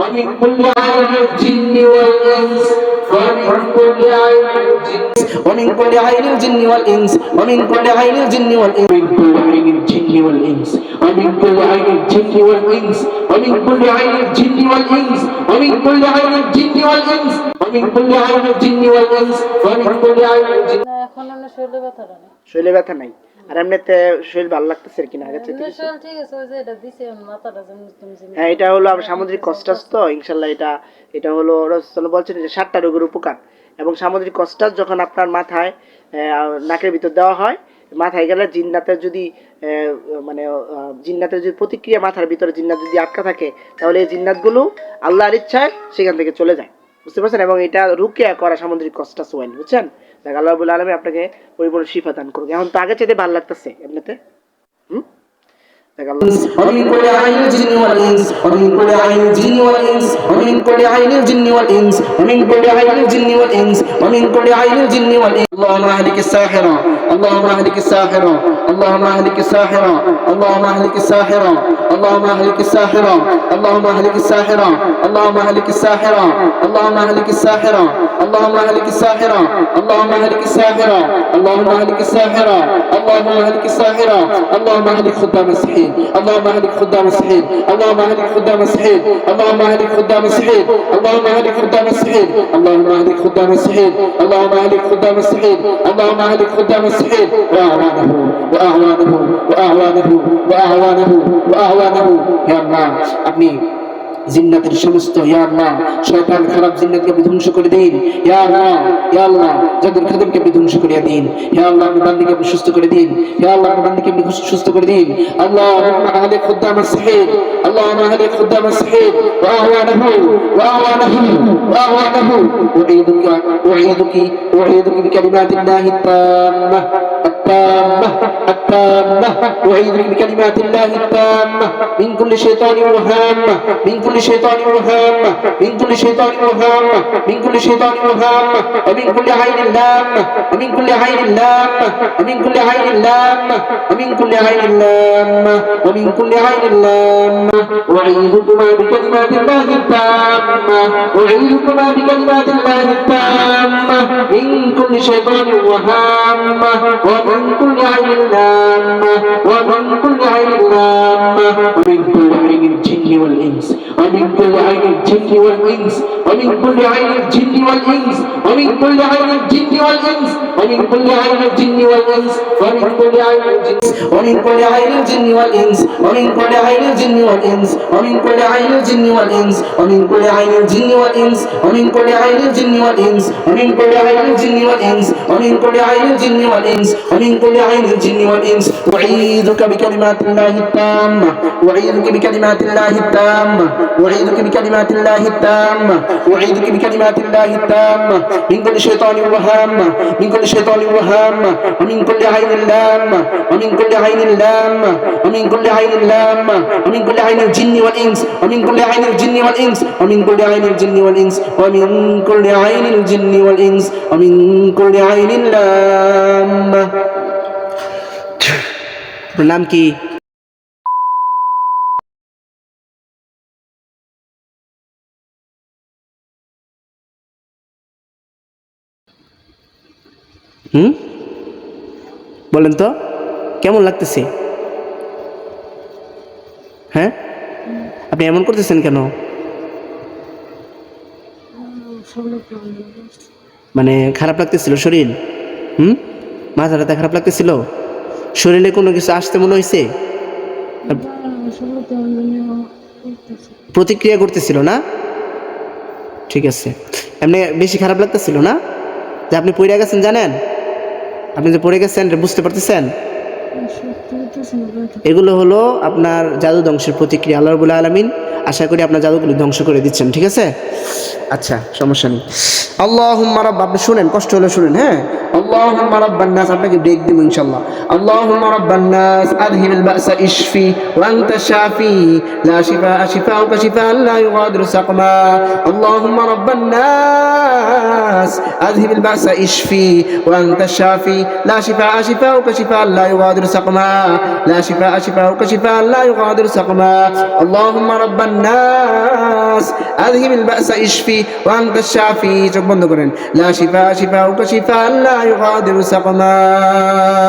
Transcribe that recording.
ومن كل عين الجن والإنس ومن كل عين الجن ومن كل عين الجن والإنس ومن كل عين الجن والإنس ومن كل عين الجن والإنس ومن كل عين الجن والإنس ومن كل عين الجن والإنس ومن كل عين الجن والإنس ومن كل عين الجن والإنس ومن كل عين الجن না এখন আমরা শরীরে ব্যথাটা নেই শরীরে ব্যথা নাই আর এমনিতে শরীর ভালো লাগতেছে আর কি না আগের থেকে ঠিক আছে ওই যে এটা দিছে মাথাটা যেন হ্যাঁ এটা হলো আমার সামুদ্রিক কষ্টাস তো ইনশাল্লাহ এটা এটা হলো রসুল বলছেন যে সাতটা রোগের উপকার। এবং সামুদ্রিক কষ্টাস যখন আপনার মাথায় নাকের ভিতর দেওয়া হয় মাথায় গেলে জিন্নাতের যদি আহ, মানে জিন্নাতের যদি প্রতিক্রিয়া মাথার ভিতরে জিন্নাত যদি আটকা থাকে তাহলে এই জিন্নাতগুলো আল্লাহর ইচ্ছায় সেখান থেকে চলে যায়। বুঝতে পারছেন এবং এটা রুকিয়া করা সামুদ্রিক কষ্টাস ওয়াইন বুঝছেন দেখ আল্লাহ বলে আলমী আপনাকে পরিপূর্ণ শিফা দান করুক এখন তো আগে চাইতে ভালো লাগতেছে এমনিতে হুম দেখ আল্লাহ ومن كل عين الجن والإنس ومن كل عين الجن والإنس ومن كل عين الجن والإنس ومن كل عين الجن والإنس ومن كل عين الجن والإنس اللهم أهلك الساحرة اللهم أهلك الساحرة اللهم أهلك الساحرة اللهم أهلك الساحرة اللهم أهلك الساحرة اللهم أهلك الساحرة اللهم أهلك الساحرة اللهم أهلك الساحرة اللهم أهلك الساحرة اللهم أهلك الساحرة اللهم أهلك الساحرة اللهم أهلك الساحرة اللهم أهلك خدام السحيل اللهم أهلك خدام السحيل اللهم أهلك خدام السحيل اللهم أهلك خدام السحيل اللهم أهلك خدام السحيل اللهم أهلك خدام السحيل اللهم أهلك خدام السحيل اللهم أهلك خدام السحيل وأعوانه وأعوانه وأعوانه وأعوانه আল্লাহ হে আল্লাহ আপনি জিন্নাতের সমস্ত ইয়া আল্লাহ শয়তান খারাপ জিন্নাতকে আপনি ধ্বংস করে দিন। ইয়া আল্লাহ ইয়া আল্লাহ, যাদের খাদেমকে আপনি ধ্বংস করে দিন। ইয়া আল্লাহ আপনি বান্দিকে আপনি সুস্থ করে দিন। ইয়া আল্লাহ আপনি বান্দিকে আপনি সুস্থ করে দিন। আল্লাহ আহলে খুদ্দাম সাহেব আল্লাহ আহলে খুদ্দাম সাহেব ওয়া হুয়া নাহু ওয়া হুয়া নাহু ওয়া হুয়া নাহু উঈদুকি উঈদুকি উঈদুকি التامة التامة. اعيذك بكلمات الله التامة. من كل شيطان وهامه من كل شيطان وهامه من كل شيطان وهامه من كل شيطان وهامه ومن كل عين لامه ومن كل عين لامه ومن كل عين لامه ومن كل عين لامه ومن كل عين لامه أعيذكما بكلمات الله التامة. أعيذكما بكلمات الله التامة. من كل شيطان وهامة ومن كل عين لامة ومن كل عين لامة ومن كل عين الجن والإنس ومن كل عين الجن والإنس ومن كل عين الجن والإنس ومن كل عين الجن والإنس ومن كل عين الجن والإنس ومن كل عين الجن ومن كل عين الجن والإنس ومن كل عين الجن والإنس ومن كل عين الجن والإنس ومن كل عين الجن والإنس ومن كل عين الجن والإنس ومن كل عين الجن والإنس ومن كل عين الجن والإنس ومن كل عين الجن والإنس. أعيذك بكلمات الله التامة. أعيذك بكلمات الله التامة. أعيذك بكلمات الله التامة. أعيذك بكلمات الله التامة. من كل شيطان وهامة من كل شيطان وهامة ومن كل عين لامة ومن كل عين لامة ومن كل عين لامة ومن كل عين الجن والإنس. ومن كل عين الجن والإنس. ومن كل عين الجن والإنس. ومن كل عين الجن والإنس. ومن كل عين لامة আপনার নাম কি? হুম? বলেন তো, কেমন লাগতেছে? হ্যাঁ? আপনি এমন করতেছেন কেন? মানে খারাপ লাগতেছিল শরীর? হুম? মাথা ব্যথা খারাপ লাগতেছিল? শরীরে কোনো কিছু আসতে মনে হয়েছে প্রতিক্রিয়া করতেছিল না? ঠিক আছে। এমনি বেশি খারাপ লাগতেছিল না? যে আপনি পড়ে গেছেন জানেন? আপনি যে পড়ে গেছেন বুঝতে পারতেছেন? এগুলো হলো আপনার জাদু ধ্বংসের প্রতিক্রিয়া, আল্লাহ আলমিন আশা করি আপনার জাদুগুলি ধ্বংস করে দিচ্ছেন, ঠিক আছে? আচ্ছা সমস্যা নেই। আল্লাহ মারাব আপনি শুনেন, কষ্ট হলে শুনেন হ্যাঁ? আল্লাহ মারাব বান্নাস আপনাকে ব্রেক দিব ইনশাল্লাহ আল্লাহ মারাব বান্নাস আদহিল বাসা ইশফি ওয়ান্তা শাফি, লা শিফা শিফা ও শিফা লা ইউগাদিরু সাকমা। আল্লাহ মারাব বান্নাস আদহিল বাসা ইশফি ওয়ান্তা শাফি, লা শিফা শিফা ও শিফা লা ইউগাদিরু সাকমা। লা শিফা শিফা ও শিফা লা ইউগাদিরু সাকমা। আল্লাহ মারাব বান্নাস هذه بالبأس إشفي وأنت الشافي. لا شفاء شفاءك شفاء لا يغادر سقما.